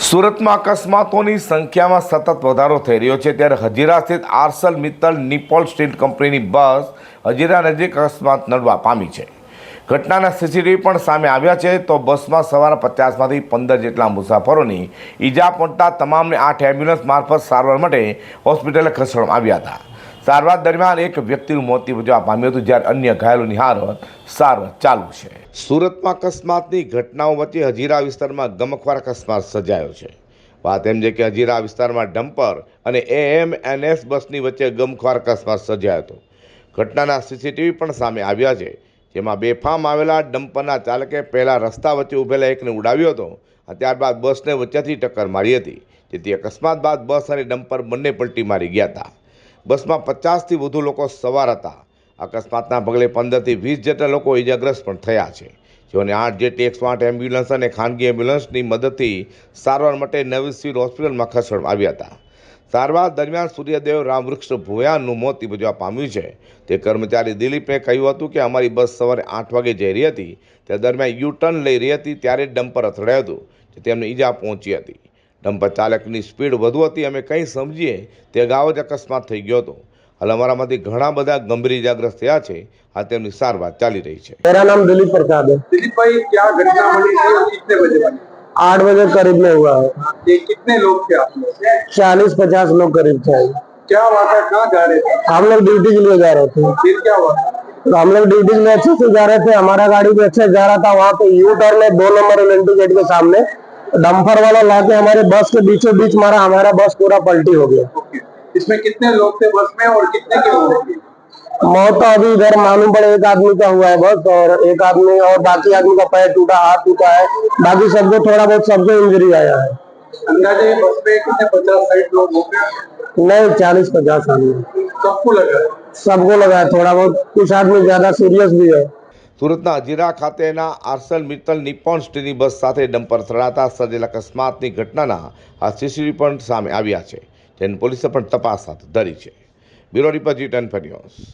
સુરતમાં અકસ્માતોની સંખ્યામાં સતત વધારો થઈ રહ્યો છે. ત્યારે હજીરા સ્થિત આર્સલ મિત્તલ નિપોલ સ્ટીલ કંપનીની બસ હજીરા નજીક અકસ્માત નડવા પામી છે. ઘટનાના સીસીટીવી પણ સામે આવ્યા છે. તો બસમાં સવાર પચાસમાંથી પંદર જેટલા મુસાફરોની ઈજા પહોંચતા તમામને આઠ એમ્બ્યુલન્સ મારફત સારવાર માટે હોસ્પિટલે ખસેડવામાં આવ્યા હતા. સારવાર દરમિયાન એક વ્યક્તિનું મોત નિપજવા પામ્યું હતું, જ્યારે અન્ય ઘાયલોની હાલત સારવાર ચાલુ છે. સુરતમાં અકસ્માતની ઘટનાઓ વચ્ચે હજીરા વિસ્તારમાં ગમખવાર અકસ્માત સર્જાયો છે. વાત એમ છે કે હજીરા વિસ્તારમાં ડમ્પર અને એએમએનએસ બસની વચ્ચે ગમખ્વાર અકસ્માત સર્જાયો હતો. ઘટનાના સીસીટીવી પણ સામે આવ્યા છે, જેમાં બેફામ આવેલા ડમ્પરના ચાલકે પહેલાં રસ્તા વચ્ચે ઊભેલા એકને ઉડાવ્યો હતો ત્યારબાદ બસને વચ્ચેથી ટક્કર મારી હતી, જેથી અકસ્માત બાદ બસ અને ડમ્પર બંને પલટી મારી ગયા હતા. બસમાં પચાસથી વધુ લોકો સવાર હતા. અકસ્માતના પગલે પંદરથી વીસ જેટલા લોકો ઇજાગ્રસ્ત પણ થયા છે. જેઓને આઠ જેટલી એકસો આઠ એમ્બ્યુલન્સ અને ખાનગી એમ્બ્યુલન્સની મદદથી સારવાર માટે નવી સિવિલ હોસ્પિટલમાં ખસેડવામાં આવ્યા હતા. સારવાર દરમિયાન સૂર્યદેવ રામવૃક્ષ ભોયાનું મોત નિપજવા પામ્યું છે. તે કર્મચારી દિલીપે કહ્યું હતું કે અમારી બસ સવારે આઠ વાગે જઈ રહી હતી. તે દરમિયાન યુ ટર્ન લઈ રહી હતી ત્યારે ડમ્પર અથડાયું હતું. તેમને ઈજા પહોંચી હતી. ડમ્પર ચાલકની સ્પીડ વધુ હતી અમે કંઈ સમજીએ તે અગાઉ જ અકસ્માત થઈ ગયો હતો હાલ અમારામાંથી ઘણા બધા ગંભીર ઇજાગ્રસ્ત થયા છે આ તેમની સારવાર ચાલી રહી છે मेरा नाम दिलीप प्रसाद है दिलीप भाई क्या घटना बनी थी और कितने बजे बनी आठ बजे करीब में हुआ है ये कितने लोग थे आप लोग चालीस पचास लोग करीब थे क्या हुआ था कहाँ जा रहे थे हम लोग ड्यूटी के लिए जा रहे थे फिर क्या हुआ था? तो हम लोग ड्यूटी के लिए अच्छे से जा रहे थे हमारा गाड़ी भी अच्छे से जा रहा था वहाँ पे यू टर्न है दो नंबर एल गेट के सामने डंपर वाला लाके हमारे बस के बीचों बीच मारा हमारा बस पूरा पलटी हो गया। इसमें कितने लोग थे बस में और कितने की हुई मौत तो अभी इधर मालूम पड़े एक आदमी का हुआ है बस और एक आदमी और बाकी आदमी का पैर टूटा हाथ टूटा है। बाकी सबको थोड़ा बहुत सबको इंजरी आया है। अंदाजे बस में कितने पचास साठ लोग हो गए? नहीं चालीस पचास आदमी। सबको लगा? सबको लगा है थोड़ा बहुत कुछ आदमी ज़्यादा सीरियस भी है। સુરતના હજીરા ખાતેના આર્સલ મિત્તલ નિપોન સ્ટીની બસ સાથે ડમ્પર અથડાતા સર્જેલા અકસ્માતની ઘટનાના આ સીસીટીવી પણ સામે આવ્યા છે, જેની પોલીસે પણ તપાસ હાથ ધરી છે. Bureau report ten news.